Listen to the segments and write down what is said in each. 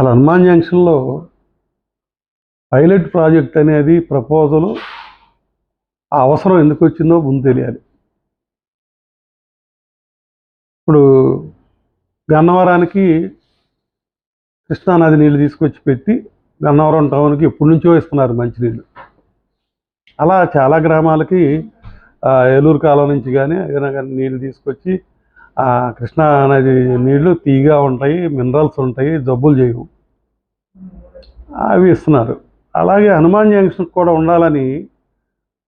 అసలు హనుమాన్ జంక్షన్లో pilot project అనేది ప్రపోజల్ ఆ అవసరం ఎందుకు వచ్చిందో ముందు తెలియాలి. ఇప్పుడు గన్నవరానికి కృష్ణానది నీళ్ళు తీసుకొచ్చి పెట్టి గన్నవరం టౌన్కి ఎప్పటి నుంచో ఇస్తున్నారు మంచినీళ్ళు. అలా చాలా గ్రామాలకి ఏలూరు కాలం నుంచి కానీ ఏదైనా కానీ నీళ్ళు తీసుకొచ్చి కృష్ణా నది నీళ్ళు తీగా ఉంటాయి మినరల్స్ ఉంటాయి జబ్బులు చేయవు. అవి ఇస్తున్నారు. అలాగే హనుమాన్ జంక్షన్ కూడా ఉండాలని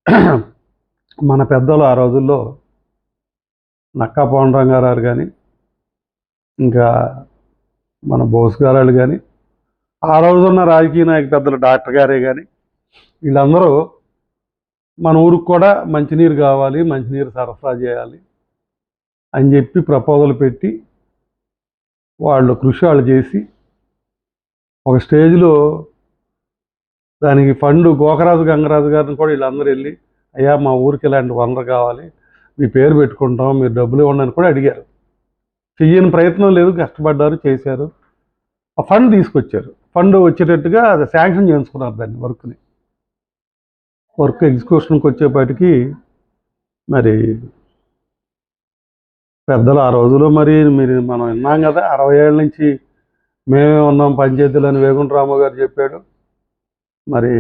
మన పెద్దలు ఆ రోజుల్లో నక్కా పవన్ గారు కానీ ఇంకా మన బోస్ గారు కానీ ఆ రోజున్న రాజకీయ నాయక పెద్దలు డాక్టర్ గారే కానీ వీళ్ళందరూ మన ఊరికి కూడా మంచినీరు కావాలి మంచినీరు సరఫరా చేయాలి అని చెప్పి ప్రపోజల్ పెట్టి వాళ్ళు కృషి వాళ్ళు చేసి ఒక స్టేజ్లో దానికి ఫండ్ గోకరాజు గంగరాజు గారిని కూడా వీళ్ళందరూ వెళ్ళి అయ్యా మా ఊరికి ఇలాంటి వనరు కావాలి మీ పేరు పెట్టుకుంటాం మీరు డబ్బులు ఇవ్వండి అని కూడా అడిగారు. చెయ్యని ప్రయత్నం లేదు కష్టపడ్డారు చేశారు. ఆ ఫండ్ తీసుకొచ్చారు. ఫండ్ వచ్చేటట్టుగా అది శాంక్షన్ చేయించుకున్నారు దాన్ని వర్క్ని. వర్క్ ఎగ్జిక్యూషన్కి వచ్చేపాటికి మరి పెద్దలు ఆ రోజులో మరి మీరు మనం విన్నాం కదా అరవై ఏళ్ళ నుంచి మేమే ఉన్నాం పంచాయతీలు అని వేగుంటరాము గారు చెప్పాడు. మరి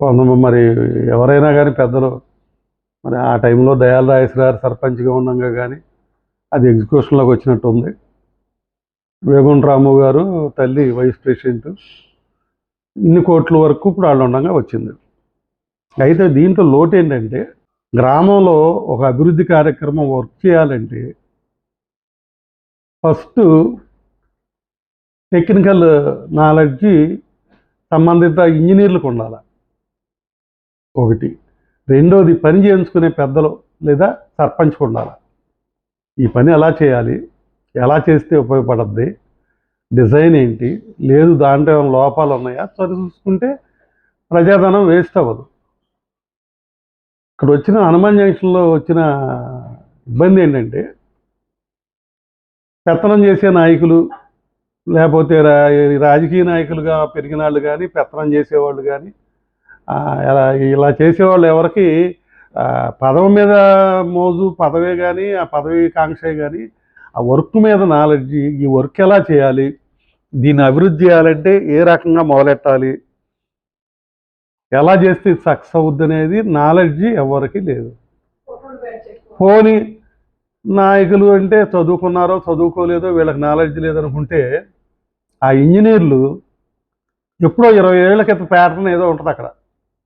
కొంత మరి ఎవరైనా కానీ పెద్దలు మరి ఆ టైంలో దయాల రాయస్ సర్పంచ్గా ఉండగా కానీ అది ఎగ్జిక్యూషన్లోకి వచ్చినట్టు ఉంది. వేగుంటరాము గారు తల్లి వైస్ ప్రెసిడెంట్. ఇన్ని కోట్ల వరకు ఇప్పుడు వాళ్ళు ఉండగా వచ్చింది. అయితే దీంట్లో లోటు ఏంటంటే గ్రామంలో ఒక అభివృద్ధి కార్యక్రమం వర్క్ చేయాలంటే ఫస్ట్ టెక్నికల్ నాలెడ్జి సంబంధిత ఇంజనీర్లకు ఉండాలి. ఒకటి. రెండోది పని చేయించుకునే పెద్దలు లేదా సర్పంచ్కు ఉండాలి. ఈ పని ఎలా చేయాలి? ఎలా చేస్తే ఉపయోగపడద్ది? డిజైన్ ఏంటి? లేదు దాంట్లో ఏమైనా లోపాలు ఉన్నాయా? సరి చూసుకుంటే ప్రజాధనం వేస్ట్ అవ్వదు. ఇక్కడ వచ్చిన హనుమాన్ జంక్షన్లో వచ్చిన ఇబ్బంది ఏంటంటే పెత్తనం చేసే నాయకులు లేకపోతే రా- రాజకీయ నాయకులుగా పెరిగిన వాళ్ళు కానీ పెత్తనం చేసేవాళ్ళు కానీ ఇలా ఇలా చేసేవాళ్ళు ఎవరికి పదవి మీద మోజు పదవే కానీ ఆ పదవి కాంక్షే కానీ ఆ వర్క్ మీద నాలెడ్జ్ ఈ వర్క్ ఎలా చేయాలి దీన్ని అభివృద్ధి చేయాలంటే ఏ రకంగా మొదలెట్టాలి ఎలా చేస్తే సక్సెస్ అవుద్ది అనేది నాలెడ్జ్ ఎవరికి లేదు. పోని నాయకులు అంటే చదువుకున్నారో చదువుకోలేదో వీళ్ళకి నాలెడ్జ్ లేదనుకుంటే ఆ ఇంజనీర్లు ఎప్పుడో ఇరవై ఏళ్ళ క్రితం ప్యాటర్న్ ఏదో ఉంటుంది అక్కడ.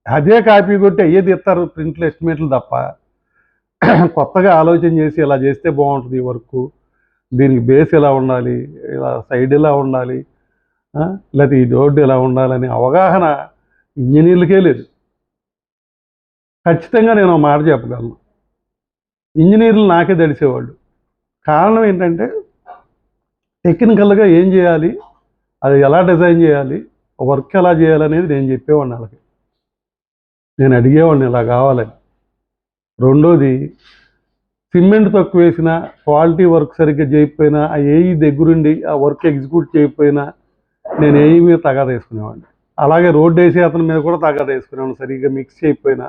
అదే కాపీ కొట్టి అయ్యేది ఇస్తారు ప్రింట్లు ఎస్టిమేట్లు తప్ప. కొత్తగా ఆలోచన చేసి ఇలా చేస్తే బాగుంటుంది ఈ వర్క్. దీనికి బేస్ ఎలా ఉండాలి? ఇలా సైడ్ ఎలా ఉండాలి? లేకపోతే ఈ రోడ్డు ఎలా ఉండాలని అవగాహన ఇంజనీర్లకే లేదు. ఖచ్చితంగా నేను ఒక మాట చెప్పగలను. ఇంజనీర్లు నాకే తెలిసేవాళ్ళు కారణం ఏంటంటే టెక్నికల్గా ఏం చేయాలి అది ఎలా డిజైన్ చేయాలి వర్క్ ఎలా చేయాలనేది నేను చెప్పేవాడిని వాళ్ళకి. నేను అడిగేవాడిని ఇలా కావాలని. రెండోది సిమెంట్ తక్కువ వేసినా క్వాలిటీ వర్క్ సరిగ్గా చేయకపోయినా ఆ ఏఈ దగ్గరుండి ఆ వర్క్ ఎగ్జిక్యూట్ చేయకపోయినా నేను ఏఈ మీద తగాద వేసుకునేవాడిని. అలాగే రోడ్డు వేసే అతని మీద కూడా తగాదా వేసుకున్నాను సరిగ్గా మిక్స్ చేయకపోయినా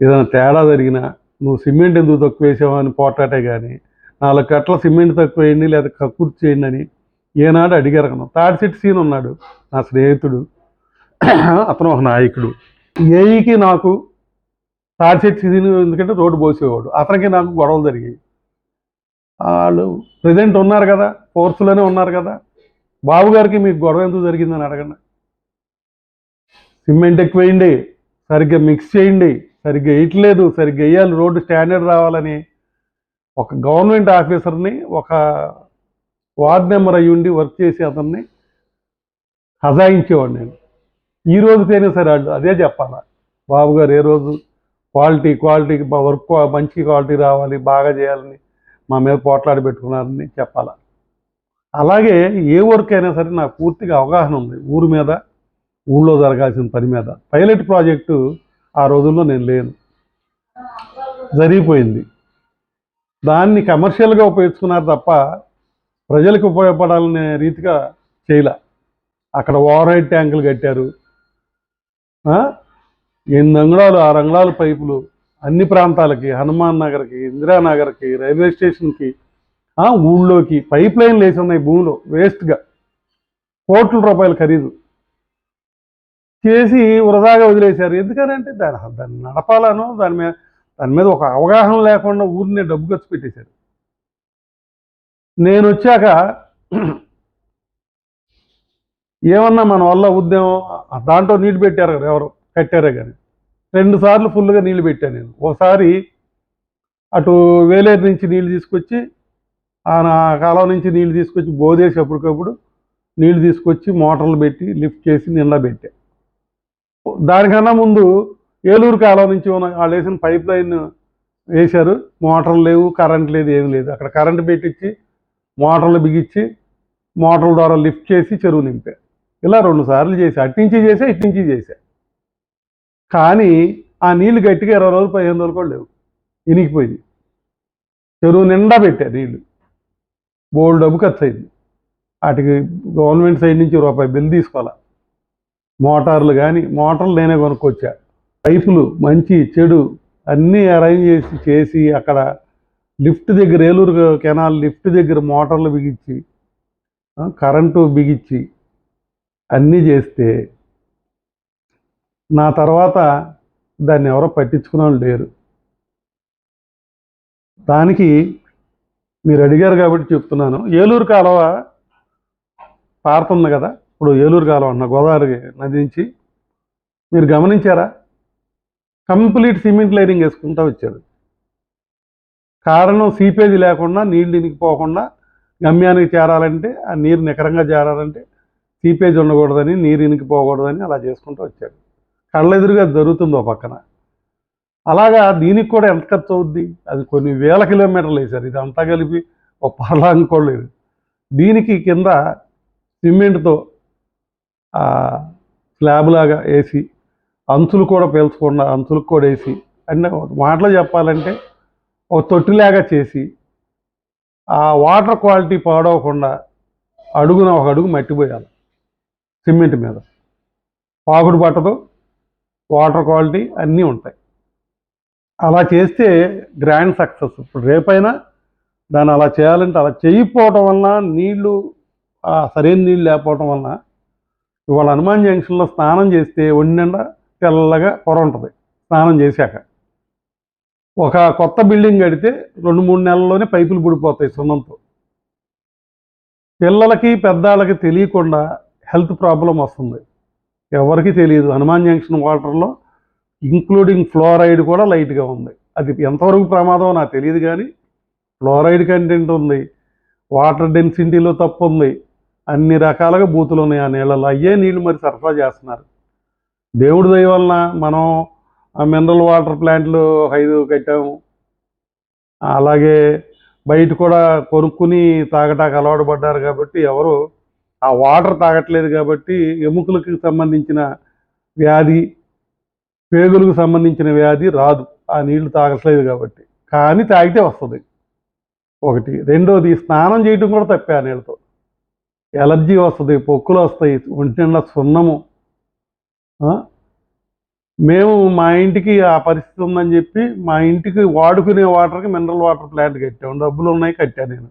ఏదైనా తేడా జరిగినా నువ్వు సిమెంట్ ఎందుకు తక్కువ వేసావు అని పోటాటే కానీ నాలుగు కట్ల సిమెంట్ తక్కువ వేయండి లేదా కక్కుర్తి చేయండి అని ఏనాడు అడిగారు థర్డ్ సిట్ సీన్ ఉన్నాడు నా స్నేహితుడు అతను ఒక నాయకుడు. ఏఈకి నాకు థర్డ్ సిట్ సీన్ ఎందుకంటే రోడ్డు పోసేవాడు. అతనికి నాకు గొడవలు జరిగాయి. వాళ్ళు ప్రజెంట్ ఉన్నారు కదా ఫోర్స్లోనే ఉన్నారు కదా. బాబు గారికి మీకు గొడవ ఎందుకు జరిగిందని అడగండి. సిమెంట్ ఎక్కువ వేయండి సరిగ్గా మిక్స్ చేయండి సరిగ్గా వేయట్లేదు సరిగ్గా వేయాలి రోడ్డు స్టాండర్డ్ రావాలని ఒక గవర్నమెంట్ ఆఫీసర్ని ఒక వార్డ్ మెంబర్ అయ్యి ఉండి వర్క్ చేసి అతన్ని హజాయించేవాడు నేను. ఈ రోజుకైనా సరే అదే చెప్పాలా బాబు గారు ఏ రోజు క్వాలిటీ క్వాలిటీ వర్క్ మంచి క్వాలిటీ రావాలి బాగా చేయాలని మా మీద పోట్లాడి పెట్టుకున్నారని చెప్పాలా. అలాగే ఏ వర్క్ అయినా సరే నాకు పూర్తిగా అవగాహన ఉంది ఊరు మీద ఊళ్ళో జరగాల్సిన పని మీద. పైలట్ ప్రాజెక్టు ఆ రోజుల్లో నేను లేను. జరిగిపోయింది. దాన్ని కమర్షియల్గా ఉపయోగించుకున్నారు తప్ప ప్రజలకు ఉపయోగపడాలనే రీతిగా చేయలే. అక్కడ ఓవర్ హెడ్ ట్యాంకులు కట్టారు. ఎనిమిది అంగుళాలు ఆరు అంగుళాల పైపులు అన్ని ప్రాంతాలకి హనుమాన్ నగర్కి ఇందిరానగర్కి రైల్వే స్టేషన్కి ఊళ్ళోకి పైప్ లైన్లు వేసి ఉన్నాయి భూమిలో వేస్ట్గా. కోట్ల రూపాయల ఖరీదు. చేసి వృధాగా వదిలేశారు. ఎందుకనంటే దాని దాన్ని నడపాలను దాని మీద దాని మీద ఒక అవగాహన లేకుండా ఊరిని డబ్బు ఖర్చు పెట్టేశారు. నేను వచ్చాక ఏమన్నా మన వల్ల ఉద్యమం దాంట్లో నీళ్ళు పెట్టారు కదా ఎవరు కట్టారే కానీ రెండు సార్లు ఫుల్గా నీళ్ళు పెట్టాను నేను. ఒకసారి అటు వేలేరు నుంచి నీళ్ళు తీసుకొచ్చి ఆ కాలం నుంచి నీళ్ళు తీసుకొచ్చి బోదేసి అప్పటికప్పుడు నీళ్ళు తీసుకొచ్చి మోటార్లు పెట్టి లిఫ్ట్ చేసి నిండా పెట్టాను దానికన్నా ముందు ఏలూరు కాలం నుంచి ఉన్న వాళ్ళు వేసిన పైప్ లైన్ వేశారు. మోటార్లు లేవు కరెంట్ లేదు ఏమి లేదు. అక్కడ కరెంట్ పెట్టించి మోటార్లు బిగించి మోటార్ల ద్వారా లిఫ్ట్ చేసి చెరువు నింపా ఇలా రెండు సార్లు చేసి అట్నుంచి చేసా ఇట్నుంచి చేసా. కానీ ఆ నీళ్ళు గట్టిగా ఇరవై రోజులు పదిహేను రోజులు కూడా లేవు. ఇనికిపోయింది చెరువు నిండా పెట్టా నీళ్ళు. బోల్డ్ డబ్బు ఖర్చు అయింది. వాటికి గవర్నమెంట్ సైడ్ నుంచి రూపాయి బిల్ తీసుకోవాలా? మోటార్లు కానీ మోటార్లు నేనే కొనుక్కొచ్చా. పైపులు మంచి చెడు అన్నీ అరేంజ్ చేసి చేసి అక్కడ లిఫ్ట్ దగ్గర ఏలూరు కెనాల్ లిఫ్ట్ దగ్గర మోటార్లు బిగించి కరెంటు బిగించి అన్నీ చేస్తే నా తర్వాత దాన్ని ఎవరో పట్టించుకునే వాళ్ళు లేరు. దానికి మీరు అడిగారు కాబట్టి చెప్తున్నాను. ఏలూరు కాలువ పారుతుంది కదా? ఇప్పుడు ఏలూరు కాలం అన్న గోదావరి నది నుంచి మీరు గమనించారా? కంప్లీట్ సిమెంట్ లైనింగ్ వేసుకుంటూ వచ్చారు. కారణం సీపేజీ లేకుండా నీళ్ళు ఇనికిపోకుండా గమ్యానికి చేరాలంటే ఆ నీరు నికరంగా చేరాలంటే సీపేజ్ ఉండకూడదని నీరు ఇనికిపోకూడదని అలా చేసుకుంటూ వచ్చారు. కళ్ళెదురుగా జరుగుతుంది ఓ పక్కన. అలాగా దీనికి కూడా ఎంత ఖర్చు అవుద్ది? అది కొన్ని వేల కిలోమీటర్లు వేశారు ఇది అంతా కలిపి ఒక పర్లాంగ్ కూడా లేదు. దీనికి కింద సిమెంట్తో స్లాబ్ లాగా వేసి అంచులు కూడా పీల్చకుండా అంచులకు కూడా వేసి అన్న మాటలు చెప్పాలంటే ఒక తొట్టిలాగా చేసి ఆ వాటర్ క్వాలిటీ పాడవకుండా అడుగున ఒక అడుగు మట్టిపోయాలి సిమెంట్ మీద. పాకుడు పట్టదు వాటర్ క్వాలిటీ అన్నీ ఉంటాయి. అలా చేస్తే గ్రాండ్ సక్సెస్. ఇప్పుడు రేపైనా దాన్ని అలా చేయాలంటే అలా చేయకపోవటం వలన నీళ్ళు సరైన నీళ్ళు లేకపోవటం వలన ఇవాళ హనుమాన్ జంక్షన్లో స్నానం చేస్తే ఒండెండ తెల్లగా పొర ఉంటుంది స్నానం చేశాక. ఒక కొత్త బిల్డింగ్ కడితే రెండు మూడు నెలల్లోనే పైపులు పుడిపోతాయి సున్నంతో. పిల్లలకి పెద్దాళ్ళకి తెలియకుండా హెల్త్ ప్రాబ్లం వస్తుంది. ఎవరికి తెలియదు హనుమాన్ జంక్షన్ వాటర్లో ఇంక్లూడింగ్ ఫ్లోరైడ్ కూడా లైట్గా ఉంది. అది ఎంతవరకు ప్రమాదం నాకు తెలియదు కానీ ఫ్లోరైడ్ కంటెంట్ ఉంది. వాటర్ డెన్సిటీలో తప్పు ఉంది. అన్ని రకాలుగా బూతులు ఉన్నాయి ఆ నీళ్ళలో అయ్యే నీళ్ళు మరి సరఫరా చేస్తున్నారు. దేవుడి దయ వలన మనం ఆ మినరల్ వాటర్ ప్లాంట్లు ఐదు కట్టాము. అలాగే బయట కూడా కొనుక్కుని తాగటానికి అలవాటు పడ్డారు కాబట్టి ఎవరు ఆ వాటర్ తాగట్లేదు కాబట్టి ఎముకలకు సంబంధించిన వ్యాధి పేగులకు సంబంధించిన వ్యాధి రాదు. ఆ నీళ్ళు తాగట్లేదు కాబట్టి. కానీ తాగితే వస్తుంది. ఒకటి. రెండోది స్నానం చేయటం కూడా తప్పే ఆ నీళ్ళతో. ఎలర్జీ వస్తుంది పొక్కులు వస్తాయి ఒంటి నిండా సున్నము. మేము మా ఇంటికి ఆ పరిస్థితి ఉందని చెప్పి మా ఇంటికి వాడుకునే వాటర్కి మినరల్ వాటర్ ప్లాంట్ కట్టాము. డబ్బులు ఉన్నాయి కట్టాను నేను.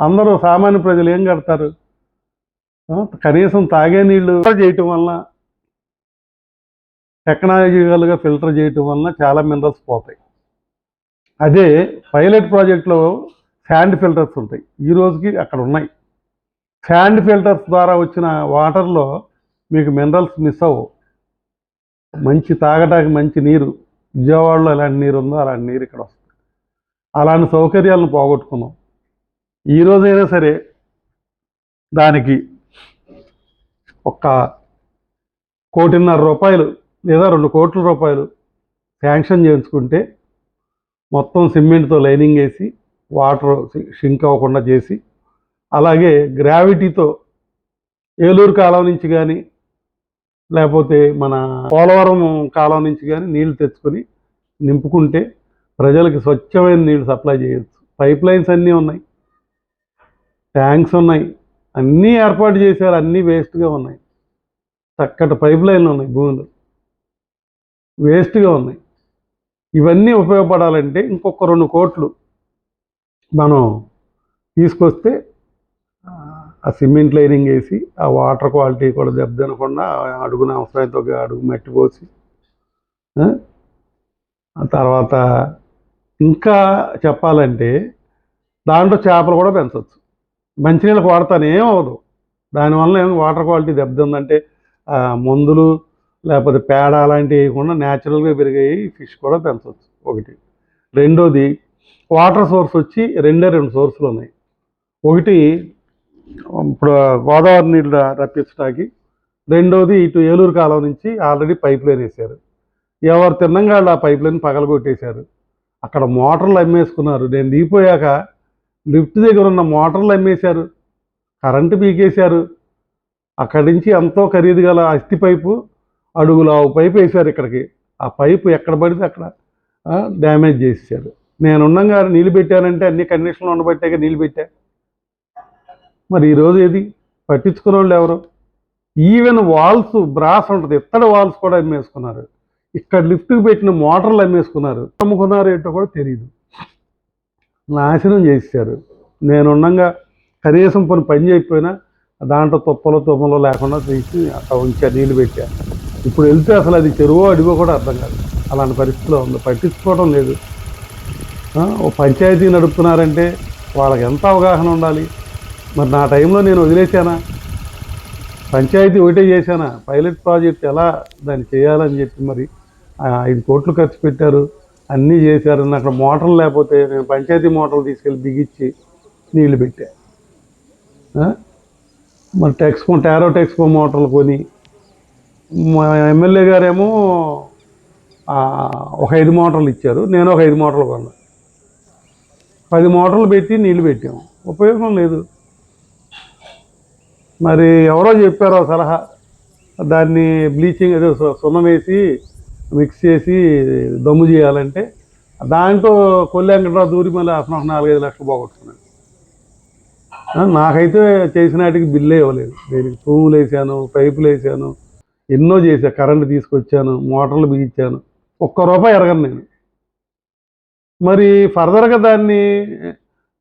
అందరూ సామాన్య ప్రజలు ఏం కడతారు? కనీసం తాగే నీళ్ళు చేయటం వలన టెక్నాలజికల్గా ఫిల్టర్ చేయటం వలన చాలా మినరల్స్ పోతాయి. అదే పైలట్ ప్రాజెక్ట్లో శాండ్ ఫిల్టర్స్ ఉంటాయి. ఈ రోజుకి అక్కడ ఉన్నాయి. శాండ్ ఫిల్టర్స్ ద్వారా వచ్చిన వాటర్లో మీకు మినరల్స్ మిస్ అవ్వవు మంచి తాగడానికి మంచి నీరు విజయవాడలో ఎలాంటి నీరు ఉందో అలాంటి నీరు ఇక్కడ వస్తుంది. అలాంటి సౌకర్యాలను పోగొట్టుకున్నాం. ఈ రోజైనా సరే దానికి ఒక కోటిన్నర రూపాయలు లేదా రెండు కోట్ల రూపాయలు శాంక్షన్ చేయించుకుంటే మొత్తం సిమెంట్తో లైనింగ్ వేసి వాటర్ షింక్ అవ్వకుండా చేసి అలాగే గ్రావిటీతో ఏలూరు కాలం నుంచి కానీ లేకపోతే మన పోలవరం కాలం నుంచి కానీ నీళ్ళు తెచ్చుకొని నింపుకుంటే ప్రజలకు స్వచ్ఛమైన నీళ్ళు సప్లై చేయొచ్చు. పైప్ లైన్స్ అన్నీ ఉన్నాయి. ట్యాంక్స్ ఉన్నాయి. అన్నీ ఏర్పాటు చేశారు. అన్నీ వేస్ట్గా ఉన్నాయి. చక్కటి పైప్ లైన్లు ఉన్నాయి భూమిలో. వేస్ట్గా ఉన్నాయి. ఇవన్నీ ఉపయోగపడాలంటే ఇంకొక రెండు కోట్లు మనం తీసుకొస్తే ఆ సిమెంట్ లైనింగ్ వేసి ఆ వాటర్ క్వాలిటీ కూడా దెబ్బతినకుండా అడుగున అవసరమైతే ఒక అడుగు మట్టి పోసి ఆ? తర్వాత ఇంకా చెప్పాలంటే దాంట్లో చేపలు కూడా పెంచవచ్చు మంచినీళ్ళకి వాడతానే అవ్వదు. దానివల్ల ఏమి వాటర్ క్వాలిటీ దెబ్బతిందంటే మందులు లేకపోతే పేడ అలాంటివి వేయకుండా న్యాచురల్గా పెరిగాయి ఫిష్ కూడా పెంచవచ్చు ఒకటి. రెండోది వాటర్ సోర్స్ వచ్చి రెండే రెండు సోర్సులు ఉన్నాయి. ఒకటి ఇప్పుడు గోదావరి నీళ్ళు రప్పించడానికి రెండోది ఇటు ఏలూరు కాలం నుంచి ఆల్రెడీ పైప్ లైన్ వేశారు. ఎవరు తిన్నంగా వాళ్ళు ఆ పైప్ లైన్ పగలగొట్టేశారు. అక్కడ మోటార్లు అమ్మేసుకున్నారు. నేను దిగిపోయాక లిఫ్ట్ దగ్గర ఉన్న మోటార్లు అమ్మేశారు. కరెంటు పీకేశారు. అక్కడి నుంచి ఎంతో ఖరీదు గల అస్థి పైపు అడుగుల పైపు వేశారు ఇక్కడికి. ఆ పైపు ఎక్కడ పడితే అక్కడ డ్యామేజ్ చేసేసారు నేను ఉండగా నీళ్ళు పెట్టానంటే అన్ని కండిషన్లు ఉండబట్టాక నీళ్ళు పెట్టా. మరి ఈరోజు ఏది? పట్టించుకునే వాళ్ళు ఎవరు? ఈవెన్ వాల్స్ బ్రాస్ ఉంటుంది. ఇత్తడి వాల్స్ కూడా అమ్మేసుకున్నారు. ఇక్కడ లిఫ్ట్కి పెట్టిన మోటార్లు అమ్మేసుకున్నారు. అమ్ముకున్నారు ఏంటో కూడా తెలియదు నాశనం చేశారు నేనుండగా కనీసం పని పని చేయకపోయినా దాంట్లో తుప్పలు తుమ్మలు లేకుండా తీసి అట్లా ఉంచా నీళ్ళు పెట్టా. ఇప్పుడు వెళ్తే అసలు అది చెరువు అడిగో కూడా అర్థం కాదు. అలాంటి పరిస్థితిలో ఉంది. పట్టించుకోవడం లేదు. ఓ పంచాయతీ నడుపుతున్నారంటే వాళ్ళకి ఎంత అవగాహన ఉండాలి? మరి నా టైంలో నేను వదిలేశానా? పంచాయతీ ఒకటే చేశానా? పైలట్ ప్రాజెక్ట్ ఎలా దాన్ని చేయాలని చెప్పి మరి ఐదు కోట్లు ఖర్చు పెట్టారు అన్నీ చేశారు. అక్కడ మోటార్లు లేకపోతే నేను పంచాయతీ మోటార్లు తీసుకెళ్ళి బిగించి నీళ్ళు పెట్టా. మరి టెక్స్పో టారో టెక్స్పో మోటార్లు కొని మా ఎమ్మెల్యే గారేమో ఒక ఐదు మోటార్లు ఇచ్చారు. నేను ఒక ఐదు మోటార్లు కొన్నాను పది మోటార్లు పెట్టి నీళ్ళు పెట్టాము. ఉపయోగం లేదు. మరి ఎవరో చెప్పారో సలహా. దాన్ని బ్లీచింగ్ అదే సు- సున్నం వేసి మిక్స్ చేసి దమ్ము చేయాలంటే దాంట్లో కొల్లి దూరి మళ్ళీ అసలు నాలుగైదు లక్షలు పోగొట్టుకున్నాను. నాకైతే చేసినాటికి బిల్లే ఇవ్వలేదు. దీనికి తూములు వేసాను పైపులు వేసాను ఎన్నో చేశాను కరెంటు తీసుకొచ్చాను మోటార్లు బిగించాను. ఒక్క రూపాయి ఎరగను నేను. మరి ఫర్దర్గా దాన్ని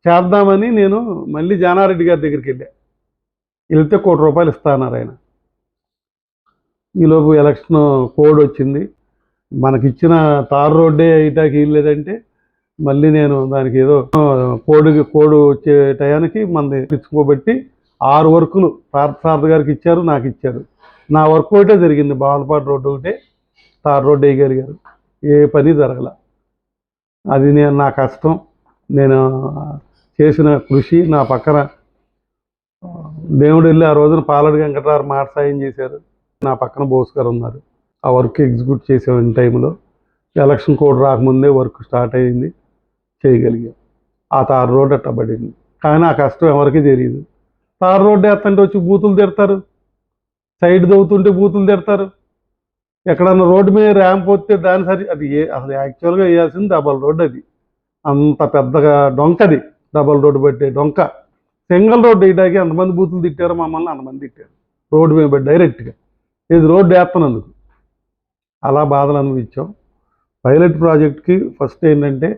చేద్దామని నేను మళ్ళీ జానారెడ్డి గారి దగ్గరికి వెళ్ళాను వెళ్తే కోటి రూపాయలు ఇస్తా అన్నారు ఆయన. ఈలోపు ఎలక్షన్ కోడ్ వచ్చింది. మనకిచ్చిన తార్ రోడ్డే ఇటాకి ఇల్లేదంటే మళ్ళీ నేను దానికి ఏదో కోడికి కోడ్ వచ్చే టయానికి మంది తెచ్చుకోబట్టి ఆరు వర్కులు పార్థసారథి గారికి ఇచ్చారు నాకు ఇచ్చారు. నా వర్క్ ఒకటే జరిగింది బావలపాటు రోడ్డు ఒకటే తార్ రోడ్డు వేయగలిగారు. ఏ పని జరగల. అది నేను నా కష్టం. నేను చేసిన కృషి నా పక్కన దేవుడు వెళ్ళి ఆ రోజున పాలడు వెంకటరావు మాట సాయం చేశారు. నా పక్కన బోస్ గారు ఉన్నారు. ఆ వర్క్ ఎగ్జిక్యూట్ చేసేవాడిని టైంలో ఎలక్షన్ కోడ్ రాకముందే వర్క్ స్టార్ట్ అయింది. చేయగలిగాం. ఆ తార్ రోడ్ అట్ట పడింది. కానీ ఆ కష్టం ఎవరికీ తెలియదు. తార్ రోడ్డు వేస్తుంటే వచ్చి బూతులు తిడతారు. సైడ్ దవ్వుతుంటే బూతులు తిడతారు. ఎక్కడన్నా రోడ్డు మీద ర్యాంప్ వస్తే దాని సరి అది ఏ అసలు యాక్చువల్గా వేయాల్సింది డబల్ రోడ్ అది. అంత పెద్దగా డొంకది. డబల్ రోడ్డు పెట్టే డొంక. సింగిల్ రోడ్డు వేయడానికి ఎంతమంది బూతులు తిట్టారు మమ్మల్ని అంతమంది తిట్టారు. రోడ్డు మీద పడి డైరెక్ట్గా. ఇది రోడ్డు వేస్తున్నందుకు. అలా బాధలు అనుభవించాం. పైలట్ ప్రాజెక్ట్కి ఫస్ట్ ఏంటంటే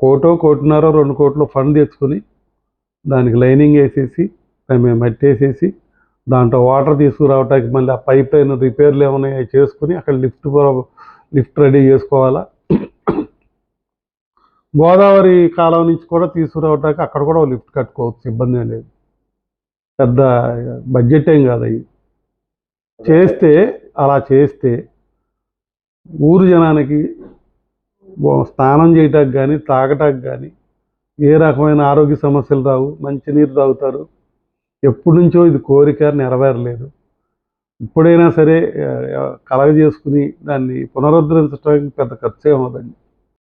కోటో కోటిన్నర రెండు కోట్లు ఫండ్ తెచ్చుకొని దానికి లైనింగ్ వేసేసి దాని మట్టి వేసేసి దాంట్లో వాటర్ తీసుకురావటానికి మళ్ళీ ఆ పైప్ లైన్ రిపేర్లు ఏమైనా అవి చేసుకుని అక్కడ లిఫ్ట్ లిఫ్ట్ రెడీ చేసుకోవాలా? గోదావరి కాలం నుంచి కూడా తీసుకురావటానికి అక్కడ కూడా లిఫ్ట్ కట్టుకోవచ్చు ఇబ్బంది లేదు. పెద్ద బడ్జెట్ ఏం కాదు అవి చేస్తే అలా చేస్తే ఊరు జనానికి స్నానం చేయటానికి కానీ తాగటానికి కానీ ఏ రకమైన ఆరోగ్య సమస్యలు రావు మంచినీరు తాగుతారు. ఎప్పటి నుంచో ఇది కోరిక నెరవేరలేదు. ఇప్పుడైనా సరే కలగజేసుకుని దాన్ని పునరుద్ధరించడానికి పెద్ద ఖర్చు ఏమవుదండి